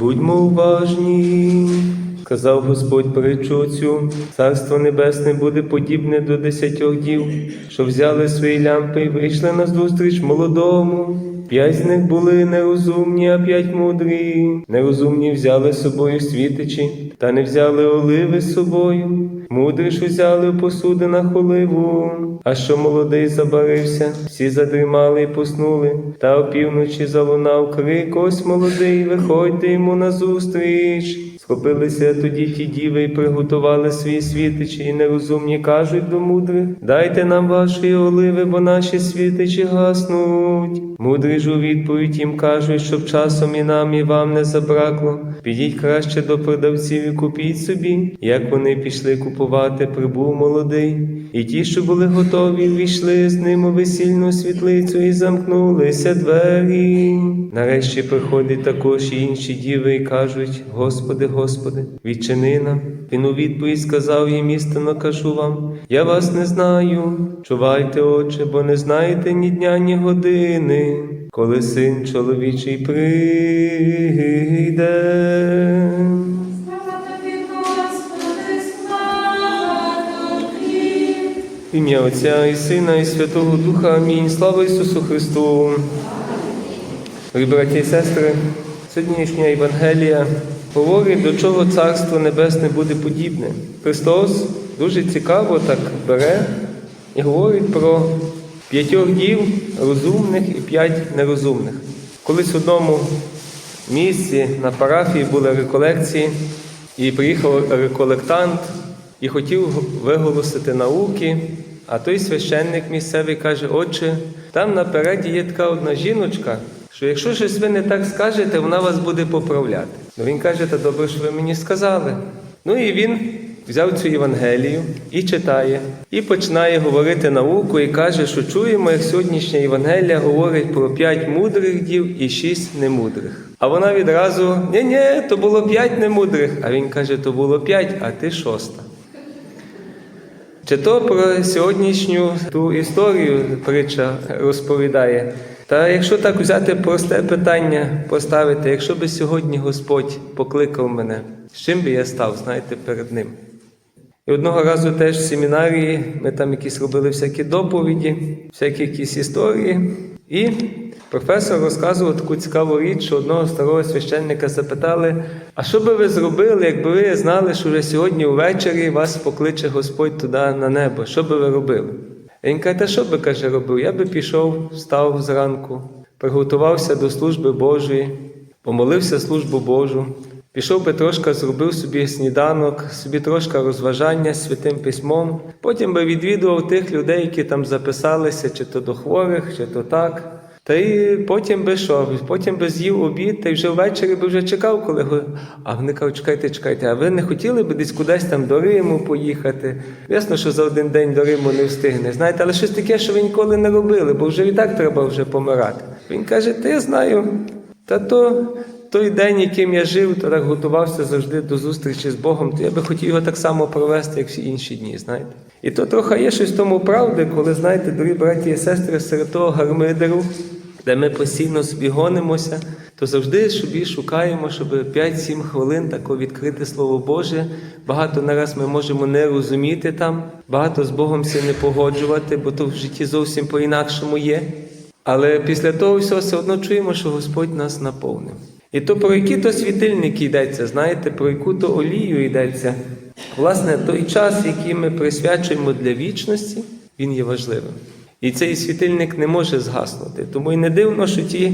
Будьмо уважні. Сказав Господь притчу цю, царство небесне буде подібне до десятьох дів, що взяли свої лямпи і вийшли на зустріч молодому. П'ять з них були нерозумні, а п'ять мудрі. Нерозумні взяли з собою світичі, та не взяли оливи з собою. Мудрі ж узяли посуди на холиву. А що молодий забарився, всі задрімали і поснули, та опівночі залунав крик, ось молодий, виходьте йому назустріч. Схопилися тоді ті діви і приготували свої світичі, і нерозумні кажуть до мудрих, дайте нам вашої оливи, бо наші світичі гаснуть. Мудрі ж у відповідь їм кажуть, щоб часом і нам, і вам не забракло. Підіть краще до продавців і купіть собі. Як вони пішли купувати, прибув молодий. І ті, що були готові, війшли з ним у весільну світлицю і замкнулися двері. Нарешті приходять також і інші діви і кажуть: Господи, Господи, відчини нам. Він у відповідь сказав їм істинно кажу вам: я вас не знаю. Чувайте, Отче, бо не знаєте ні дня, ні години, коли син чоловічий прийде. Ім'я Отця і Сина, і Святого Духа. Амінь. Слава Ісусу Христу. Дорогі браті і сестри, сьогоднішня Євангелія говорить, до чого Царство Небесне буде подібне. Христос дуже цікаво так бере і говорить про п'ятьох дів розумних і п'ять нерозумних. Колись в одному місці на парафії були реколекції, і приїхав реколектант і хотів виголосити науки. А той священник місцевий каже: Отче, там напереді є така одна жіночка, що якщо щось ви не так скажете, вона вас буде поправляти. Ну він каже, та добре, що ви мені сказали. Ну і він взяв цю Євангелію і читає, і починає говорити науку, і каже, що чуємо, як сьогоднішня Євангелія говорить про п'ять мудрих дів і шість немудрих. А вона відразу: ні ні то було п'ять немудрих. А він каже, то було п'ять, а ти шоста. Чи то про сьогоднішню ту історію притча розповідає. Та якщо так взяти просте питання, поставити, якщо би сьогодні Господь покликав мене, з чим би я став, знаєте, перед ним? І одного разу теж в семінарії ми там якісь робили всякі доповіді, всякі якісь історії. І професор розказував таку цікаву річ, що одного старого священника запитали: а що би ви зробили, якби ви знали, що вже сьогодні ввечері вас покличе Господь туди на небо? Що би ви робили? Він каже, та що би каже, робив? Я би пішов, встав зранку, приготувався до служби Божої, помолився службу Божу, пішов би трошки, зробив собі сніданок, собі трошки розважання з святим письмом. Потім би відвідував тих людей, які там записалися, чи то до хворих, чи то так. Та й потім би що? Потім би з'їв обід, та й вже ввечері би вже чекав, коли го- а вони кажуть, чекайте, чекайте, а ви не хотіли б десь кудись там до Риму поїхати? Ясно, що за один день до Риму не встигне. Знаєте, але щось таке, що ви ніколи не робили, бо вже і так треба вже помирати. Він каже, та я знаю, та то той день, яким я жив, то так готувався завжди до зустрічі з Богом, то я би хотів його так само провести, як всі інші дні, знаєте. І то трохи є щось тому правди, коли, знаєте, дорогі браті і сестри, серед того гармидеру, де ми постійно собі гонимося, то завжди собі шукаємо, щоб 5-7 хвилин тако відкрити Слово Боже. Багато нараз ми можемо не розуміти там, багато з Богом се не погоджувати, бо то в житті зовсім по-інакшому є. Але після того всього все одно чуємо, що Господь нас наповнив. І то про які то світильники йдеться, знаєте, про яку то олію йдеться. Власне, той час, який ми присвячуємо для вічності, він є важливим. І цей світильник не може згаснути. Тому і не дивно, що ті,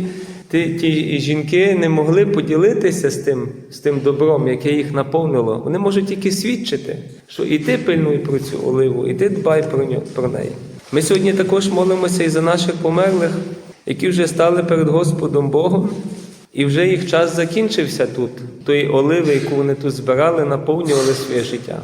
ті, ті жінки не могли поділитися з тим, з тим добром, яке їх наповнило. Вони можуть тільки свідчити, що і ти пильнуй про цю оливу, і ти дбай про, нього, про неї. Ми сьогодні також молимося і за наших померлих, які вже стали перед Господом Богом, і вже їх час закінчився тут, тої оливи, яку вони тут збирали, наповнювали своє життя.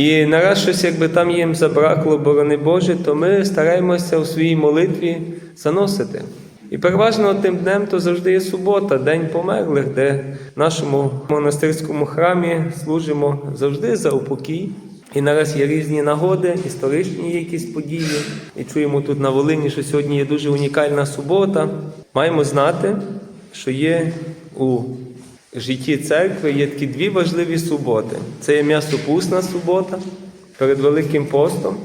І нараз щось, якби там їм забракло, борони Боже, то ми стараємося у своїй молитві заносити. І переважно тим днем то завжди є субота, День померлих, де в нашому монастирському храмі служимо завжди за упокій. І нараз є різні нагоди, історичні якісь події. І чуємо тут на Волині, що сьогодні є дуже унікальна субота. Маємо знати, що є у житті церкви є такі дві важливі суботи. Це є м'ясопусна субота перед Великим постом,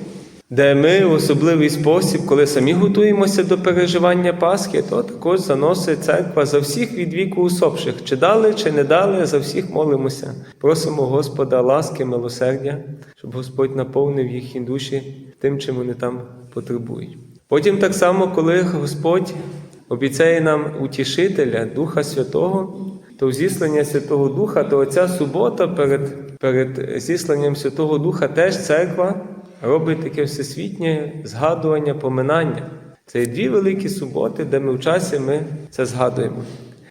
де ми в особливий спосіб, коли самі готуємося до переживання Пасхи, то також заносить церква за всіх від віку усопших. Чи дали, чи не дали, за всіх молимося. Просимо Господа ласки, милосердя, щоб Господь наповнив їхні душі тим, чим вони там потребують. Потім так само, коли Господь обіцяє нам утішителя, Духа Святого, то зіслання Святого Духа, то оця субота перед, перед зісланням Святого Духа теж церква робить таке всесвітнє згадування, поминання. Це дві великі суботи, де ми в часі ми це згадуємо.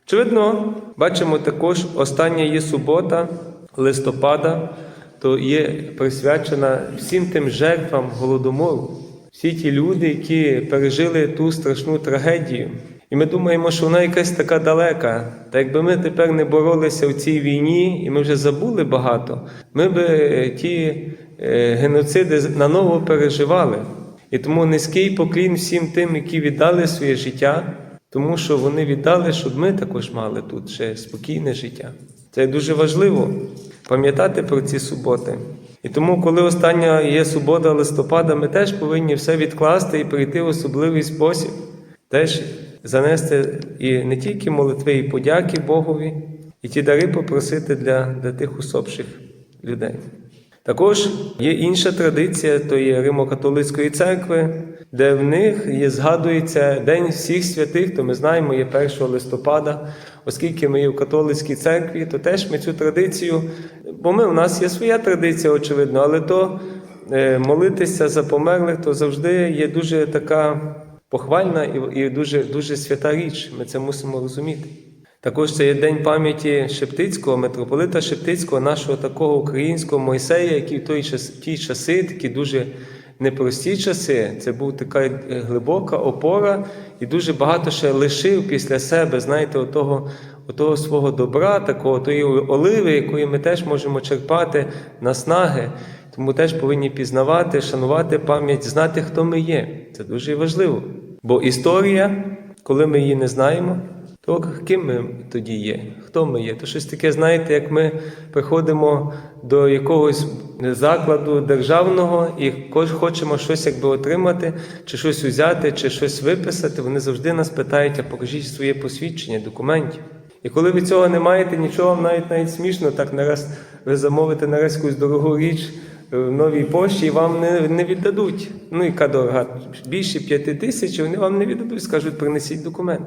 Очевидно, бачимо також остання є субота листопада, то є присвячена всім тим жертвам голодомору. Всі ті люди, які пережили ту страшну трагедію. І ми думаємо, що вона якась така далека. Та якби ми тепер не боролися в цій війні, і ми вже забули багато, ми би е, ті е, геноциди наново переживали. І тому низький поклін всім тим, які віддали своє життя, тому що вони віддали, щоб ми також мали тут ще спокійне життя. Це дуже важливо пам'ятати про ці суботи. І тому, коли остання є субота листопада, ми теж повинні все відкласти і прийти в особливий спосіб, теж занести і не тільки молитви, і подяки Богові, і ті дари попросити для, для тих усопших людей. Також є інша традиція, то є Римо-католицької церкви, де в них є, згадується День всіх святих, то ми знаємо, є 1 листопада, оскільки ми є в католицькій церкві, то теж ми цю традицію, бо ми, у нас є своя традиція, очевидно, але то е, молитися за померлих, то завжди є дуже така похвальна і, дуже, дуже свята річ. Ми це мусимо розуміти. Також це є день пам'яті Шептицького, митрополита Шептицького, нашого такого українського Мойсея, який в той час, ті часи, такі дуже непрості часи, це була така е, глибока опора, і дуже багато ще лишив після себе, знаєте, отого, отого свого добра, такого тої оливи, якої ми теж можемо черпати наснаги. Тому теж повинні пізнавати, шанувати пам'ять, знати, хто ми є. Це дуже важливо. Бо історія, коли ми її не знаємо, то ким ми тоді є? Хто ми є? То щось таке, знаєте, як ми приходимо до якогось закладу державного і хочемо щось якби отримати, чи щось взяти, чи щось виписати, вони завжди нас питають, а покажіть своє посвідчення, документів. І коли ви цього не маєте, нічого вам навіть навіть смішно, так нараз ви замовите нараз якусь дорогу річ в новій пошті і вам не, не віддадуть. Ну, яка дорога? Більше п'яти тисяч, вони вам не віддадуть, скажуть, принесіть документ.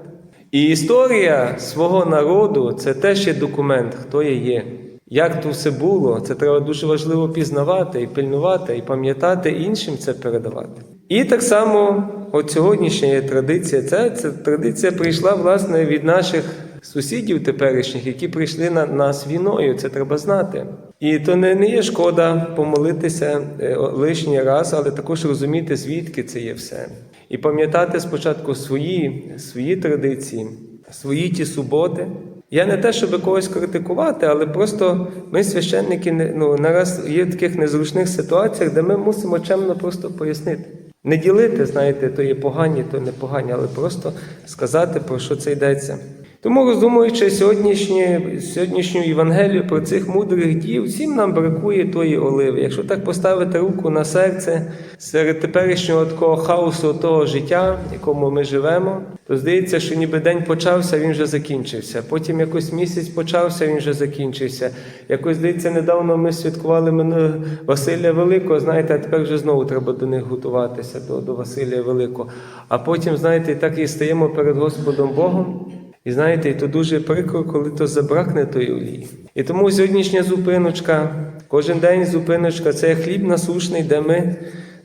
І історія свого народу це теж є документ, хто я є. Як то все було, це треба дуже важливо пізнавати і пильнувати, і пам'ятати іншим це передавати. І так само, от сьогоднішня є традиція. Це, ця традиція прийшла власне від наших сусідів теперішніх, які прийшли на нас війною. Це треба знати. І то не, не є шкода помолитися е, лишній раз, але також розуміти, звідки це є все. І пам'ятати спочатку свої, свої традиції, свої ті суботи. Я не те, щоб когось критикувати, але просто ми, священники, ну, нараз є в таких незручних ситуаціях, де ми мусимо чемно просто пояснити. Не ділити, знаєте, то є погані, то не погані, але просто сказати, про що це йдеться. Тому, роздумуючи сьогоднішнє, сьогоднішню Євангелію про цих мудрих дів, всім нам бракує тої оливи. Якщо так поставити руку на серце серед теперішнього такого хаосу, того життя, в якому ми живемо, то здається, що ніби день почався, він вже закінчився. Потім якось місяць почався, він вже закінчився. Якось здається, недавно ми святкували минулого Василія Великого, знаєте, а тепер вже знову треба до них готуватися, до, до Василія Великого. А потім, знаєте, так і стаємо перед Господом Богом. І знаєте, то дуже прикро, коли то забракне тої олії. І тому сьогоднішня зупиночка, кожен день зупиночка це хліб насушний, де ми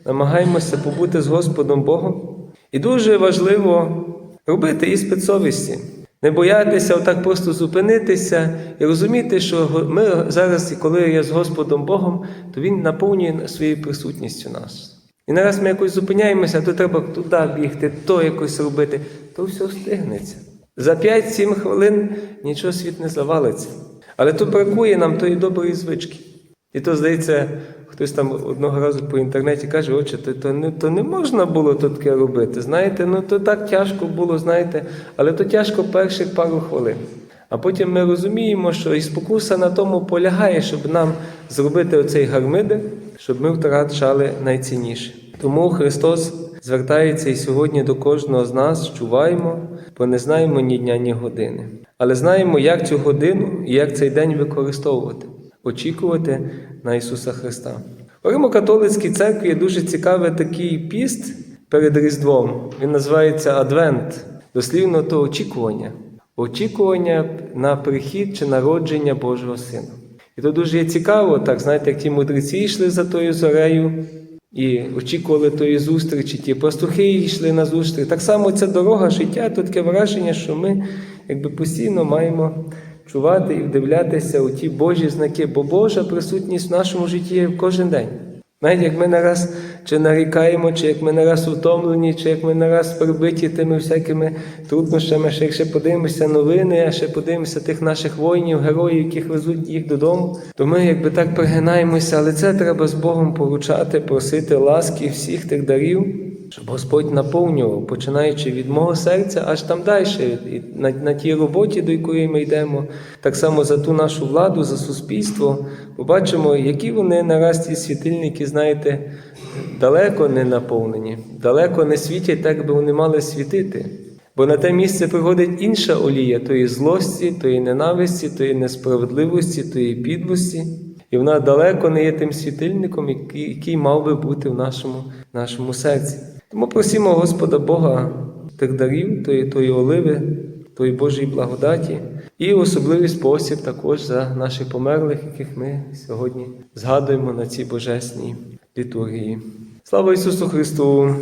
намагаємося побути з Господом Богом. І дуже важливо робити іспит совісті. Не боятися отак просто зупинитися і розуміти, що ми зараз, коли я з Господом Богом, то Він наповнює своєю присутністю нас. І нараз ми якось зупиняємося, то треба туди бігти, то якось робити, то все встигнеться. За 5-7 хвилин нічого світ не завалиться. Але тут бракує нам тої доброї звички. І то, здається, хтось там одного разу по інтернеті каже, отче, то, то, не, то не можна було то таке робити. Знаєте, ну то так тяжко було, знаєте, але то тяжко перших пару хвилин. А потім ми розуміємо, що і спокуса на тому полягає, щоб нам зробити оцей гармидер, щоб ми втрачали найцінніше. Тому Христос звертається і сьогодні до кожного з нас, чуваємо, бо не знаємо ні дня, ні години. Але знаємо, як цю годину і як цей день використовувати, очікувати на Ісуса Христа. У Римо-католицькій церкві є дуже цікавий такий піст перед Різдвом. Він називається Адвент, дослівно то очікування. Очікування на прихід чи народження Божого Сина. І то дуже цікаво, так знаєте, як ті мудреці йшли за тою зорею і очікували тої зустрічі, ті пастухи йшли на зустріч. Так само ця дорога життя, то таке враження, що ми якби постійно маємо чувати і вдивлятися у ті Божі знаки, бо Божа присутність в нашому житті кожен день. Навіть як ми нараз чи нарікаємо, чи як ми нараз утомлені, чи як ми нараз прибиті тими всякими труднощами, ще якщо подивимося новини, а ще подивимося тих наших воїнів, героїв, яких везуть їх додому, то ми якби так пригинаємося, але це треба з Богом поручати, просити ласки всіх тих дарів, щоб Господь наповнював, починаючи від мого серця, аж там далі, і на, на тій роботі, до якої ми йдемо, так само за ту нашу владу, за суспільство. Побачимо, які вони нараз ті світильники, знаєте, далеко не наповнені, далеко не світять, так би вони мали світити. Бо на те місце приходить інша олія тої злості, тої ненависті, тої несправедливості, тої підлості. І вона далеко не є тим світильником, який, який мав би бути в нашому, нашому серці. Тому просимо Господа Бога тих дарів, тої, тої оливи, тої Божої благодаті, і особливий спосіб також за наших померлих, яких ми сьогодні згадуємо на цій божесній літургії. Слава Ісусу Христу!